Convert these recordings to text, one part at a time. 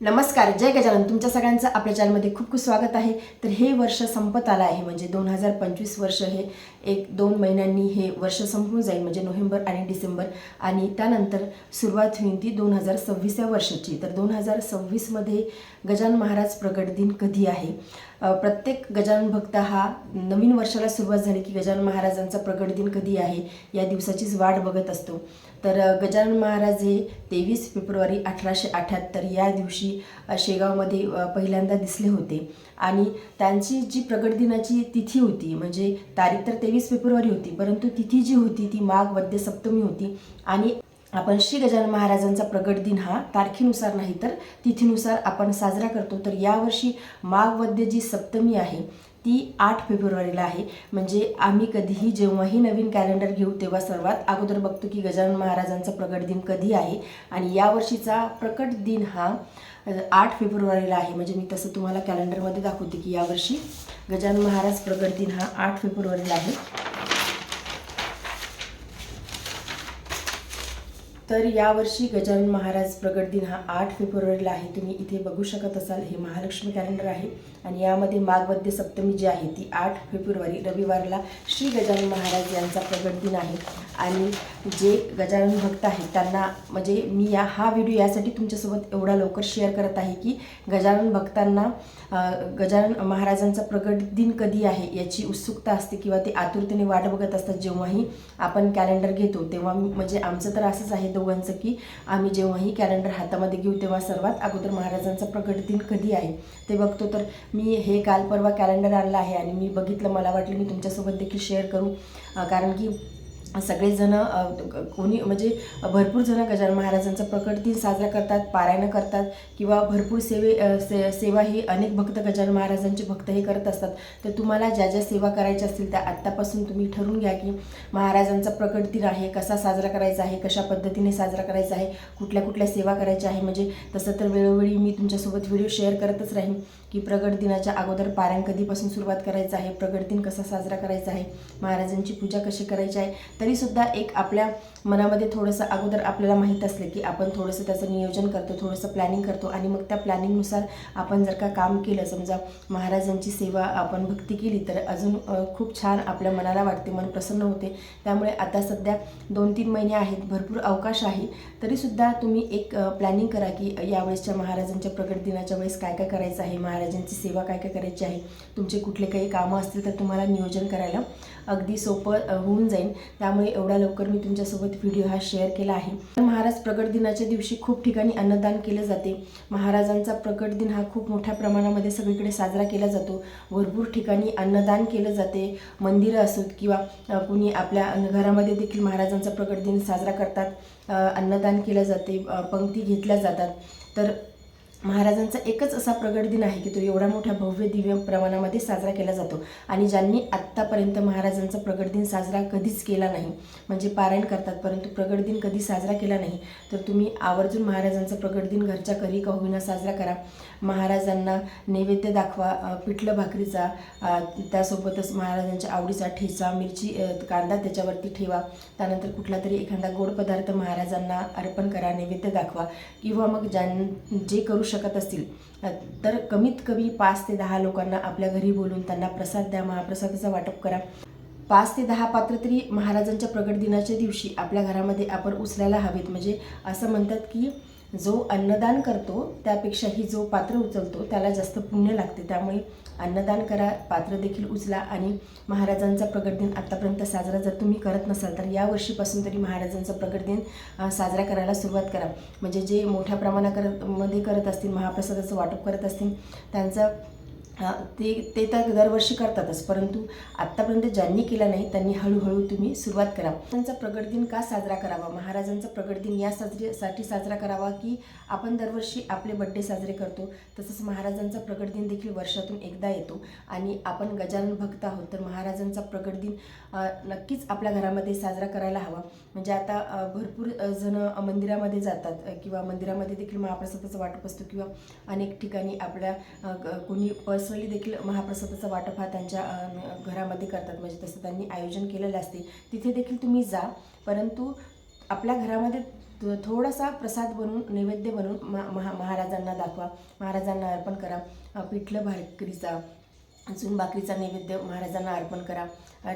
नमस्कार जय गजानन. तुमच्या सगळ्यांचं आपल्या चॅनलमध्ये खूप खूप स्वागत आहे. तर हे वर्ष संपत आलं आहे म्हणजे दोन हजार पंचवीस वर्ष हे एक दोन महिन्यांनी हे वर्ष संपून जाईल म्हणजे नोव्हेंबर आणि डिसेंबर. आणि त्यानंतर सुरुवात होईल ती दोन हजार सव्वीस या वर्षाची. तर दोन हजार सव्वीसमध्ये गजानन महाराज प्रगट दिन कधी आहे? प्रत्येक गजानन भक्त हा नवीन वर्षाला सुरुवात झाली की गजानन महाराजांचा प्रगट दिन कधी आहे या दिवसाचीच वाट बघत असतो. तर गजानन महाराज हे तेवीस फेब्रुवारी अठराशे अठ्याहत्तर या दिवशी शेगावमध्ये पहिल्यांदा दिसले होते. आणि त्यांची जी प्रगट दिनाची तिथी होती म्हणजे तारीख तर तेवीस फेब्रुवारी होती परंतु तिथी जी होती ती माघ वद्य सप्तमी होती. आणि आपण श्री गजानन महाराजांचा प्रगट दिन हा तारखेनुसार नाही तर तिथीनुसार आपण साजरा करतो. तर यावर्षी माघवद्य जी सप्तमी आहे ती आठ फेब्रुवारीला आहे. म्हणजे आम्ही कधीही जेव्हाही नवीन कॅलेंडर घेऊ तेव्हा सर्वात अगोदर बघतो की गजानन महाराजांचा प्रगट दिन कधी आहे. आणि यावर्षीचा प्रकट दिन हा आठ फेब्रुवारीला आहे. म्हणजे मी तसं तुम्हाला कॅलेंडरमध्ये दाखवते की यावर्षी गजानन महाराज प्रगट दिन हा आठ फेब्रुवारीला आहे. तर यावर्षी गजानन महाराज प्रगट दिन हा आठ फेब्रुवारीला आहे. तुम्ही इथे बघू शकत असाल हे महालक्ष्मी कॅलेंडर आहे. आणि यामध्ये माघवद्य सप्तमी जी आहे ती आठ फेब्रुवारी रविवारला श्री गजानन महाराज यांचा प्रगट दिन आहे. आणि जे गजानन भक्त आहेत त्यांना म्हणजे मी या हा व्हिडिओ यासाठी तुमच्यासोबत एवढा लवकर शेअर करत आहे की गजानन भक्तांना गजानन महाराजांचा प्रगट दिन कधी आहे याची उत्सुकता असते किंवा ते आतुरतेने वाट बघत असतात. जेव्हाही आपण कॅलेंडर घेतो तेव्हा म्हणजे आमचं तर असंच आहे दोघांचं की आम्ही जेव्हाही कॅलेंडर हातामध्ये घेऊ तेव्हा सर्वात अगोदर महाराजांचा प्रगट दिन कधी आहे ते बघतो. तर मी हे काल परवा कॅलेंडर आणलं आहे आणि मी बघितलं मला वाटलं मी तुमच्यासोबत देखील शेअर करू. कारण की सगळेजण कोणी म्हणजे भरपूर जण गजानन महाराजांचा प्रकट दिन साजरा करतात पारायणं करतात किंवा भरपूर सेवे से सेवा ही अनेक भक्त गजानन महाराजांचे भक्त हे करत असतात. तर तुम्हाला ज्या ज्या सेवा करायच्या असतील त्या आत्तापासून तुम्ही ठरवून घ्या की महाराजांचा प्रकट दिन आहे कसा साजरा करायचा आहे कशा पद्धतीने साजरा करायचा आहे कुठल्या कुठल्या सेवा करायच्या आहे. म्हणजे तसं तर वेळोवेळी मी तुमच्यासोबत व्हिडिओ शेअर करतच राहीन. की प्रगट दिनाच्या अगोदर पारायण कधीपासून सुरुवात करायचं आहे? प्रगट दिन कसा साजरा करायचा आहे? महाराजांची पूजा कशी करायची आहे? तरीसुद्धा एक आपल्या मनामध्ये थोडंसं अगोदर आपल्याला माहीत असलं की आपण थोडंसं त्याचं नियोजन करतो थोडंसं प्लॅनिंग करतो आणि मग त्या प्लॅनिंगनुसार आपण जर का काम केलं समजा महाराजांची सेवा आपण भक्ती केली तर अजून खूप छान आपल्या मनाला वाटते मन प्रसन्न होते. त्यामुळे आता सध्या दोन तीन महिने आहेत भरपूर अवकाश आहे. तरीसुद्धा तुम्ही एक प्लॅनिंग करा की यावेळेसच्या महाराजांच्या प्रगट दिनाच्या वेळेस काय काय करायचं आहे? महाराजांची सेवा काय काय करायची आहे? तुमचे कुठले काही कामं असतील तर तुम्हाला नियोजन करायला अगदी सोपं होऊन जाईल. त्यामुळे एवढ्या लवकर मी तुमच्यासोबत व्हिडिओ हा शेअर केला आहे. तर महाराज प्रगट दिनाच्या दिवशी खूप ठिकाणी अन्नदान केलं जाते. महाराजांचा प्रकट दिन हा खूप मोठ्या प्रमाणामध्ये सगळीकडे साजरा केला जातो. भरपूर ठिकाणी अन्नदान केलं जाते. मंदिरं असोत किंवा कुणी आपल्या घरामध्ये देखील महाराजांचा प्रगट दिन साजरा करतात. अन्नदान केलं जाते. पंक्ती घेतल्या जातात. तर महाराजांचा एकच असा प्रगट दिन आहे की तो एवढा मोठ्या भव्य दिव्य प्रमाणामध्ये साजरा केला जातो. आणि ज्यांनी आत्तापर्यंत महाराजांचा प्रगट दिन साजरा कधीच केला नाही म्हणजे पारायण करतात परंतु प्रगट दिन कधी साजरा केला नाही तर तुम्ही आवर्जून महाराजांचा प्रगट दिन घरच्या घरी का होईना साजरा करा. महाराजांना नैवेद्य दाखवा पिठलं भाकरीचा त्यासोबतच महाराजांच्या आवडीचा ठेचा मिरची कांदा त्याच्यावरती ठेवा. त्यानंतर कुठला तरी एखादा गोड पदार्थ महाराजांना अर्पण करा नैवेद्य दाखवा. किंवा मग ज्यां जे करू शकत असतील. तर कमीत कमी पाच ते दहा लोकांना आपल्या घरी बोलून त्यांना प्रसाद द्या महाप्रसादाचा वाटप करा. पाच ते दहा पात्र तरी महाराजांच्या प्रगट दिनाच्या दिवशी आपल्या घरामध्ये आपण उचलायला हवेत. म्हणजे असं म्हणतात की जो अन्नदान करतो त्यापेक्षाही जो पात्र उचलतो त्याला जास्त पुण्य लागते. त्यामुळे अन्नदान करा पात्र देखील उचला आणि महाराजांचा प्रगट दिन आत्तापर्यंत साजरा जर तुम्ही करत नसाल तर या वर्षीपासून तरी महाराजांचा प्रगट दिन साजरा करायला सुरुवात करा. म्हणजे जे मोठ्या प्रमाणात करत मध्ये करत असतील महाप्रसादाचं वाटप करत असतील त्यांचा ते ते तर दरवर्षी करतातच परंतु आत्तापर्यंत ज्यांनी केला नाही त्यांनी हळूहळू तुम्ही सुरुवात करा. त्यांचा प्रगट दिन का साजरा करावा? महाराजांचा प्रगट दिन या साजरीसाठी साजरा करावा की आपण दरवर्षी आपले बड्डे साजरे करतो? तसंच महाराजांचा प्रगट दिन देखील वर्षातून एकदा येतो आणि आपण गजानन भक्त आहोत तर महाराजांचा प्रगट दिन नक्कीच आपल्या घरामध्ये साजरा करायला हवा. म्हणजे आता भरपूर जणं जण मंदिरामध्ये जातात किंवा मंदिरामध्ये देखील महाप्रसादाचं वाटप असतो किंवा अनेक ठिकाणी आपल्या कोणी ग- कोणी पर्सनली देखील महाप्रसादाचं वाटप हा त्यांच्या घरामध्ये करतात. म्हणजे तसं त्यांनी आयोजन केलेलं असते. तिथे देखील तुम्ही जा. परंतु आपल्या घरामध्ये थोडासा प्रसाद बनवून नैवेद्य बनवून महा महाराजांना दाखवा. महाराजांना अर्पण करा. पिठलं भाकरीचा अजून बाकरीचा नैवेद्य महाराजांना अर्पण करा.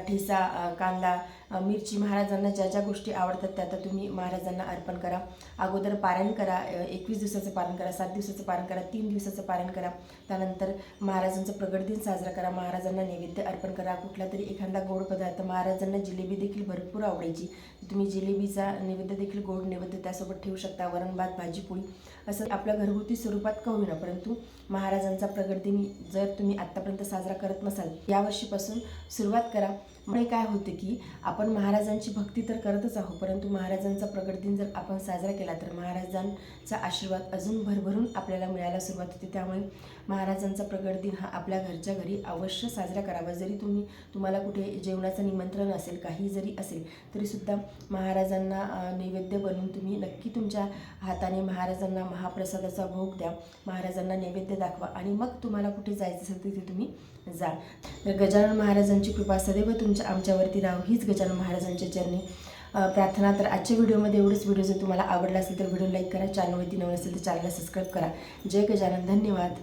ठेसा कांदा मिरची महाराजांना ज्या ज्या गोष्टी आवडतात त्या त्या तुम्ही महाराजांना अर्पण करा. अगोदर पारायण करा एकवीस दिवसाचं पारण करा सात दिवसाचं पारण करा तीन दिवसाचं पारण करा. त्यानंतर महाराजांचा प्रगट दिन साजरा करा महाराजांना नैवेद्य अर्पण करा. कुठला तरी एखादा गोड पदार्थ महाराजांना जिलेबी देखील भरपूर आवडायची. तुम्ही जिलेबीचा नैवेद्य देखील गोड नैवेद्य त्यासोबत ठेवू शकता. वरण भात भाजी पोळी. असं आपल्या घरगुती स्वरूपात का होईना परंतु महाराजांचा प्रगट दिन जर तुम्ही आत्तापर्यंत साजरा करत नसाल यावर्षीपासून सुरुवात करा. मुळे काय होते की आपण महाराजांची भक्ती तर करतच आहोत परंतु महाराजांचा प्रगट दिन जर आपण साजरा केला तर महाराजांचा आशीर्वाद अजून भरभरून आपल्याला मिळायला सुरुवात होते. त्यामुळे महाराजांचा प्रगट दिन हा आपल्या घरच्या घरी अवश्य साजरा करावा. जरी तुम्ही तुम्हाला कुठे जेवणाचं निमंत्रण असेल काही जरी असेल तरीसुद्धा महाराजांना नैवेद्य बनवून तुम्ही नक्की तुमच्या हाताने महाराजांना महाप्रसादाचा भोग द्या. महाराजांना नैवेद्य दाखवा आणि मग तुम्हाला कुठे जायचं असेल तिथे तुम्ही जा तर गजानन महाराजांची कृपा सदैव तुमच्या आमच्यावरती राव हीच गजानन महाराजांच्या चरणी. प्रार्थना. तर आजच्या व्हिडिओमध्ये एवढंच व्हिडिओ जर तुम्हाला आवडला असेल तर व्हिडिओ लाईक करा. चॅनलवरती नवीन असेल तर चॅनलला सबस्क्राईब करा. जय गजानन. धन्यवाद.